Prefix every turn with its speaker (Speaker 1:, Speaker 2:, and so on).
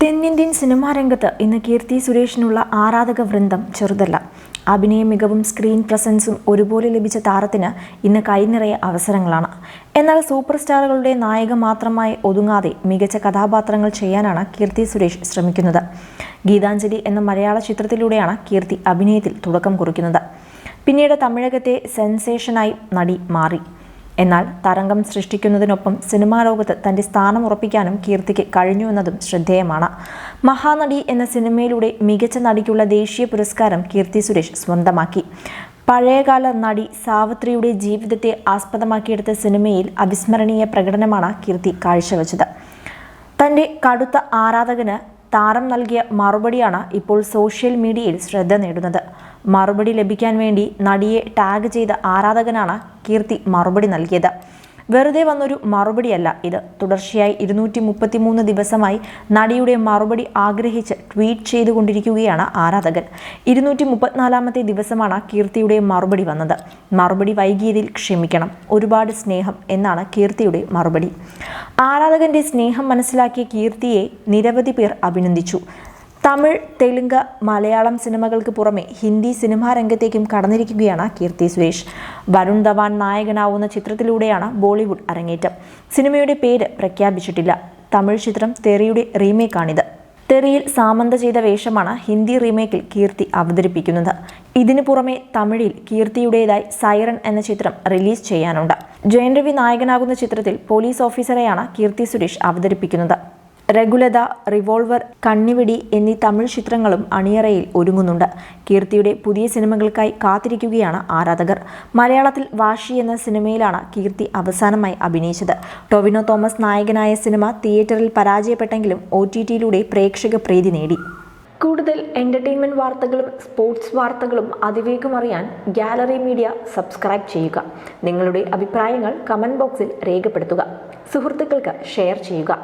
Speaker 1: തെന്നിന്ത്യൻ സിനിമാ രംഗത്ത് ഇന്ന് കീർത്തി സുരേഷിനുള്ള ആരാധക വൃന്ദം ചെറുതല്ല. അഭിനയ മികവും സ്ക്രീൻ പ്രസൻസും ഒരുപോലെ ലഭിച്ച താരത്തിന് ഇന്ന് കൈനിറയ അവസരങ്ങളാണ്. എന്നാൽ സൂപ്പർ സ്റ്റാറുകളുടെ നായക മാത്രമായി ഒതുങ്ങാതെ മികച്ച കഥാപാത്രങ്ങൾ ചെയ്യാനാണ് കീർത്തി സുരേഷ് ശ്രമിക്കുന്നത്. ഗീതാഞ്ജലി എന്ന മലയാള ചിത്രത്തിലൂടെയാണ് കീർത്തി അഭിനയത്തിൽ തുടക്കം കുറിക്കുന്നത്. പിന്നീട് തമിഴകത്തെ സെൻസേഷനായി നടി മാറി. എന്നാൽ തരംഗം സൃഷ്ടിക്കുന്നതിനൊപ്പം സിനിമാ ലോകത്ത് തന്റെ സ്ഥാനം ഉറപ്പിക്കാനും കീർത്തിക്ക് കഴിഞ്ഞുവെന്നതും ശ്രദ്ധേയമാണ്. മഹാനടി എന്ന സിനിമയിലൂടെ മികച്ച നടിക്കുള്ള ദേശീയ പുരസ്കാരം കീർത്തി സുരേഷ് സ്വന്തമാക്കി. പഴയകാല നടി സാവിത്രിയുടെ ജീവിതത്തെ ആസ്പദമാക്കിയെടുത്ത സിനിമയിൽ അവിസ്മരണീയ പ്രകടനമാണ് കീർത്തി കാഴ്ചവെച്ചത്. തന്റെ കടുത്ത ആരാധകന് താരം നൽകിയ മറുപടിയാണ് ഇപ്പോൾ സോഷ്യൽ മീഡിയയിൽ ശ്രദ്ധ നേടുന്നത്. മറുപടി ലഭിക്കാൻ വേണ്ടി നടിയെ ടാഗ് ചെയ്ത ആരാധകനാണ് കീർത്തി മറുപടി നൽകിയത്. വെറുതെ വന്നൊരു മറുപടിയല്ല ഇത്. തുടർച്ചയായി ഇരുന്നൂറ്റി മുപ്പത്തി മൂന്ന് ദിവസമായി നടിയുടെ മറുപടി ആഗ്രഹിച്ച് ട്വീറ്റ് ചെയ്തുകൊണ്ടിരിക്കുകയാണ് ആരാധകൻ. ഇരുന്നൂറ്റി മുപ്പത്തിനാലാമത്തെ ദിവസമാണ് കീർത്തിയുടെ മറുപടി വന്നത്. മറുപടി വൈകിയതിൽ ക്ഷമിക്കണം. ഒരുപാട് സ്നേഹം എന്നാണ് കീർത്തിയുടെ മറുപടി. ആരാധകന്റെ സ്നേഹം മനസ്സിലാക്കിയ കീർത്തിയെ നിരവധി പേർ അഭിനന്ദിച്ചു. തമിഴ് തെലുങ്ക് മലയാളം സിനിമകൾക്ക് പുറമെ ഹിന്ദി സിനിമാ രംഗത്തേക്കും കടന്നിരിക്കുകയാണ് കീർത്തി സുരേഷ്. വരുൺ ധവാൻ നായകനാവുന്ന ചിത്രത്തിലൂടെയാണ് ബോളിവുഡ് അരങ്ങേറ്റം. സിനിമയുടെ പേര് പ്രഖ്യാപിച്ചിട്ടില്ല. തമിഴ് ചിത്രം തെറിയുടെ റീമേക്കാണിത്. തെറിയിൽ സാമന്ത ചെയ്ത വേഷമാണ് ഹിന്ദി റീമേക്കിൽ കീർത്തി അവതരിപ്പിക്കുന്നത്. ഇതിനു പുറമെ തമിഴിൽ കീർത്തിയുടേതായി സൈറൺ എന്ന ചിത്രം റിലീസ് ചെയ്യാനുണ്ട്. ജയൻ രവി നായകനാകുന്ന ചിത്രത്തിൽ പോലീസ് ഓഫീസറെയാണ് കീർത്തി സുരേഷ് അവതരിപ്പിക്കുന്നത്. രഘുലത റിവോൾവർ കണ്ണിവിടി എന്നീ തമിഴ് ചിത്രങ്ങളും അണിയറയിൽ ഒരുങ്ങുന്നുണ്ട്. കീർത്തിയുടെ പുതിയ സിനിമകൾക്കായി കാത്തിരിക്കുകയാണ് ആരാധകർ. മലയാളത്തിൽ വാഷി എന്ന സിനിമയിലാണ് കീർത്തി അവസാനമായി അഭിനയിച്ചത്. ടൊവിനോ തോമസ് നായകനായ സിനിമ തിയേറ്ററിൽ പരാജയപ്പെട്ടെങ്കിലും ഒ ടി ടിയിലൂടെ പ്രേക്ഷക പ്രീതി നേടി. കൂടുതൽ എന്റർടൈൻമെന്റ് വാർത്തകളും സ്പോർട്സ് വാർത്തകളും അതിവേഗം അറിയാൻ ഗാലറി മീഡിയ സബ്സ്ക്രൈബ് ചെയ്യുക. നിങ്ങളുടെ അഭിപ്രായങ്ങൾ കമന്റ് ബോക്സിൽ രേഖപ്പെടുത്തുക. സുഹൃത്തുക്കൾക്ക് ഷെയർ ചെയ്യുക.